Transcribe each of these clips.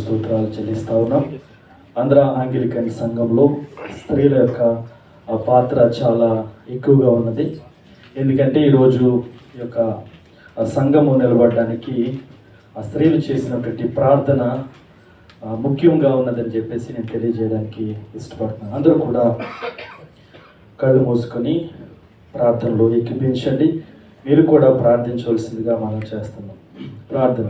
స్తోత్రాలు చెల్లిస్తూ ఉన్నాం. ఆంధ్ర ఆంగిలికన్ సంఘంలో స్త్రీల యొక్క పాత్ర చాలా ఎక్కువగా ఉన్నది. ఎందుకంటే ఈరోజు ఈ యొక్క సంఘము నిలబడడానికి ఆ స్త్రీలు చేసినటువంటి ప్రార్థన ముఖ్యంగా ఉన్నదని చెప్పేసి నేను తెలియజేయడానికి ఇష్టపడుతున్నాను. అందరూ కూడా కళ్ళు మూసుకొని ప్రార్థనలో ఎక్కిపించండి మీరు కూడా ప్రార్థించవలసిందిగా మనం చేస్తున్నాం. ప్రార్థన.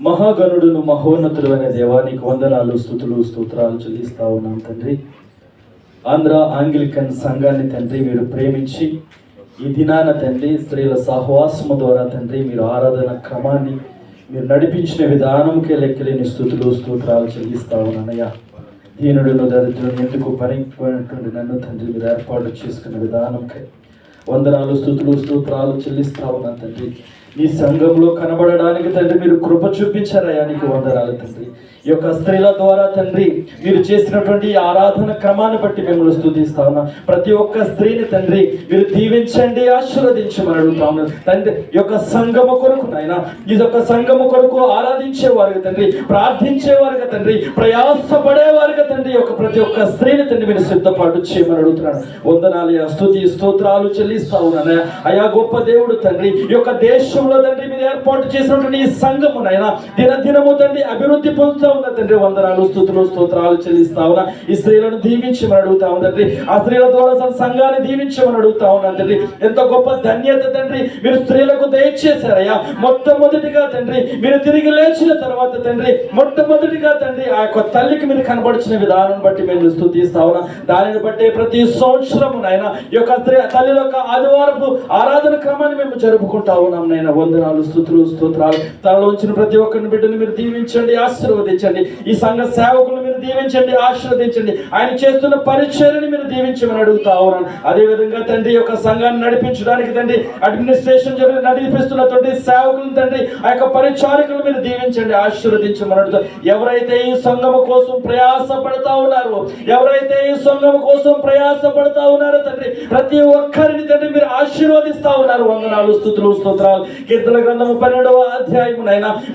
మహాగణుడును మహోన్నతుడు అనే దేవానికి వందనాలు స్థుతులు స్తోత్రాలు చెల్లిస్తా ఉన్నాం తండ్రి. ఆంధ్ర ఆంగ్లికన్ సంఘాన్ని తండ్రి మీరు ప్రేమించి ఈ దినాన తండ్రి స్త్రీల సహవాసము ద్వారా తండ్రి మీరు ఆరాధన క్రమాన్ని మీరు నడిపించిన విధానంకే లెక్కలేని స్థుతులు స్తోత్రాలు చెల్లిస్తా ఉన్నానయ్యా. దీనుడును దరిద్రుని ఎందుకు పనిపోయినటువంటి నన్ను తండ్రి మీరు ఏర్పాటు చేసుకున్న విధానంకై వందనాలు స్థుతులు స్తోత్రాలు చెల్లిస్తా ఉన్నాను తండ్రి. ఈ సంఘంలో కనబడడానికి తండ్రి మీరు కృప చూపించారయ్యా నీకు వందనాలు తండ్రి. ఈ యొక్క స్త్రీల ద్వారా తండ్రి మీరు చేసినటువంటి ఆరాధన క్రమాన్ని బట్టి మిమ్మల్ని స్థుతిస్తా ఉన్నా. ప్రతి ఒక్క స్త్రీని తండ్రి మీరు దీవించండి ఆశీర్వదించమని అడుగుతా ఉన్నాను తండ్రి ఈ యొక్క సంగమ కొరకు నాయన ఈ యొక్క సంగమ కొరకు ఆరాధించేవారుగా తండ్రి ప్రార్థించేవారుగా తండ్రి ప్రయాసపడేవారుగా తండ్రి యొక్క ప్రతి ఒక్క స్త్రీని తండ్రి మీరు సిద్ధపాటు చేయమని అడుగుతున్నాను వందనాలు స్థుతి స్తోత్రాలు చెల్లిస్తా ఉన్నాను అయా గొప్ప దేవుడు తండ్రి ఈ యొక్క దేశంలో తండ్రి మీరు ఏర్పాటు చేసినటువంటి ఈ సంఘము నాయన దిన తండ్రి అభివృద్ధి పొందుతా ఉన్న తండ్రి? వందనాలు స్థుతులు స్తోత్రాలు చెల్లిస్తా ఉన్నా. ఈ స్త్రీలను దీవించమని అడుగుతా ఉన్నా తండ్రి. ఆ స్త్రీల ద్వారా సంఘాన్ని దీవించమని అడుగుతా ఉన్నా తండ్రి. ఎంత గొప్ప ధన్యత తండ్రి. మీరు స్త్రీలకు దయచేశారయ్యా. మొట్టమొదటిగా తండ్రి మీరు తిరిగి లేచిన తర్వాత తండ్రి మొట్టమొదటిగా తండ్రి ఆ యొక్క తల్లికి మీరు కనబడిచిన విధానం బట్టి మేము స్థుతిస్తా ఉన్నా. దానిని బట్టి ప్రతి సంవత్సరము నాయన ఈ యొక్క స్త్రీ తల్లి యొక్క ఆదివారపు ఆరాధన క్రమాన్ని మేము జరుపుకుంటా ఉన్నాం నాయన. వందనాలు స్థుతులు స్తోత్రాలు. తనలో ఉంచిన ప్రతి ఒక్కరిని బిడ్డను మీరు దీవించండి ఆశీర్వదించండి. ఈ సంఘ సేవకులు మీరు దీవించండి ఆశీర్వదించండి. ఆయన చేస్తున్న పరిచర్ని మీరు దీవించమని అడుగుతా ఉన్నాను. అదే విధంగా తండ్రి యొక్క సంఘాన్ని నడిపించడానికి తండ్రి అడ్మినిస్ట్రేషన్ జరిగి నడిపిస్తున్నటువంటి సేవకులను తండ్రి ఆ యొక్క పరిచారికులు మీరు దీవించండి ఆశీర్వదించమని అడుగుతా. ఎవరైతే ఈ సంఘము కోసం ప్రయాస పడతా ఉన్నారో ఎవరైతే ఈ సంఘము కోసం ప్రయాస పడతా ఉన్నారో తండ్రి ప్రతి ఒక్కరిని తండ్రి మీరు ఆశీర్వదిస్తా ఉన్నారు. వందనాలు స్థుతులు స్తోత్రాలు. కీర్తన గ్రంథము పన్నెండవ అధ్యాయము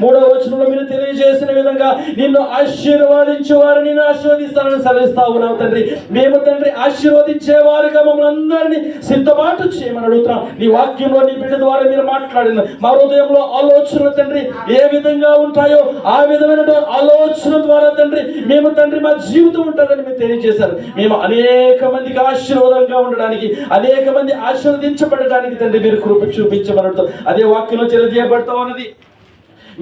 మూడవ వచనంలో మీరు తెలియజేసిన విధంగా నిన్ను ఆశీర్వదించే వారు నిన్ను ఆశీర్వదిస్తానని సెలవిస్తా ఉన్నావు తండ్రి. మేము తండ్రి ఆశీర్వదించే వారుగా మమ్మల్ని అందరినీ సిద్ధపాటు చేయమని అడుగుతున్నాం. నీ వాక్యంలో నీ బిడ్డ ద్వారా మీరు మాట్లాడిన మా హృదయంలో ఆలోచనలు తండ్రి ఏ విధంగా ఉంటాయో ఆ విధమైన ఆలోచన ద్వారా తండ్రి మేము తండ్రి మా జీవితం ఉంటుందని మీరు తెలియజేశారు. మేము అనేక మందికి ఆశీర్వాదంగా ఉండడానికి అనేక మంది ఆశీర్వదించబడడానికి తండ్రి మీరు కృప చూపించమనడంతో అదే వాక్యంలో తెలియజేయబడతా ఉన్నది.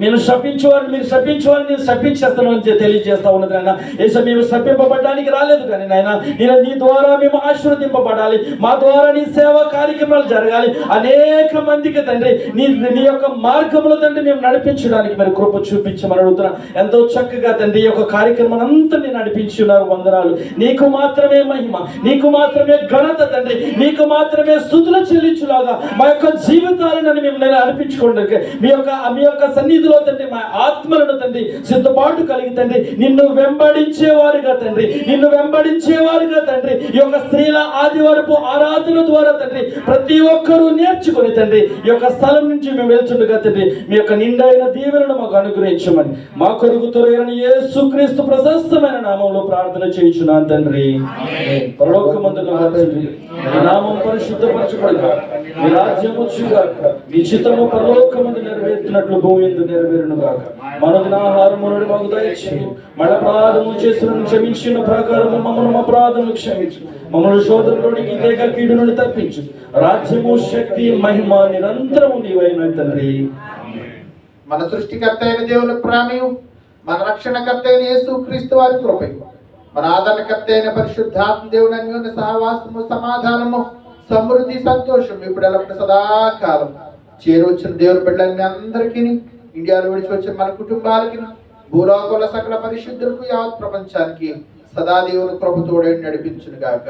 నేను శపించేవాడిని మీరు శపించేవాడిని నేను శపించేస్తాను అని తెలియజేస్తా ఉన్నది నాయన. ఏసా మేము శపింపబడడానికి రాలేదు కానీ నాయన నేను నీ ద్వారా మేము ఆశీర్వదింపబడాలి. మా ద్వారా నీ సేవా కార్యక్రమాలు జరగాలి. అనేక మందికి తండ్రి నీ నీ యొక్క మార్గంలో తండ్రి మేము నడిపించడానికి మరి కృప చూపించమని అడుగుతున్నా. ఎంతో చక్కగా తండ్రి ఈ యొక్క కార్యక్రమం అంతా నేను నడిపించి ఉన్నారు వందనాలు. నీకు మాత్రమే మహిమ నీకు మాత్రమే ఘనత తండ్రి నీకు మాత్రమే స్థుతులు చెల్లించులాగా మా యొక్క జీవితాలను మేము నేను అనిపించుకోండి మీ యొక్క మీ యొక్క సన్నిధిలో తండ్రి మా ఆత్మలను తండ్రి సిద్ధపాటు కలిగి తండ్రి నిన్ను వెంబడించేవారుగా తండ్రి నిన్ను వెంబడించేవారుగా తండ్రి ఈ యొక్క స్త్రీల ఆదివారపు ఆరాధన ద్వారా తండ్రి ప్రతి ఒక్కరూ నేర్చుకొని తండ్రి ఈ యొక్క స్థలం నుంచి మేము వెళ్తుండగా తండ్రి మీ యొక్క నిండైన దీవెనను మాకు అనుగ్రహించమని మా కొరకు త్వరగని యేసుక్రీస్తు ప్రశస్తమైన నామంలో ప్రార్థన చేయించున్నాను తండ్రి. పరలోకమందున తండ్రి మీ నామం పరిశుద్ధపరచబడగా మీ రాజ్యం వచ్చుగాక మీ చిత్తము పరలోకముందు నెరవేర్చినట్లు భూమి ఎందు నెరవేరును గాక మన ఆహారము నుండి మాకు దయచేయు. మన అపరాధము చేసిన క్షమించిన ప్రకారము మమ్మల్ని మా అపరాధము క్షమించు. మమ్మల్ని శోధనలోనికి తేగ కీడు నుండి తప్పించు. రాజ్యము శక్తి మహిమ నిరంతరము నీవైన తండ్రి. మన సృష్టికర్త అయిన దేవుని ప్రేమయు మన రక్షణకర్త అయిన యేసు క్రీస్తు వారి కృపయు. మన ఆదరణకర్త పరిశుద్ధాత్మ దేవుని అన్యోన్య సహవాసము సమాధానము సమృద్ధి సంతోషం ఇప్పుడు ఎల్లప్పుడు సదాకాలం చేరొచ్చిన దేవుని బిడ్డలని అందరికీ ఇండియాలో విడిచి వచ్చిన మన కుటుంబాలకి భూలోకంలో సకల పరిశుద్ధులకు యావత్ ప్రపంచానికి సదా దేవుని కృప తోడే నడిపించును గాక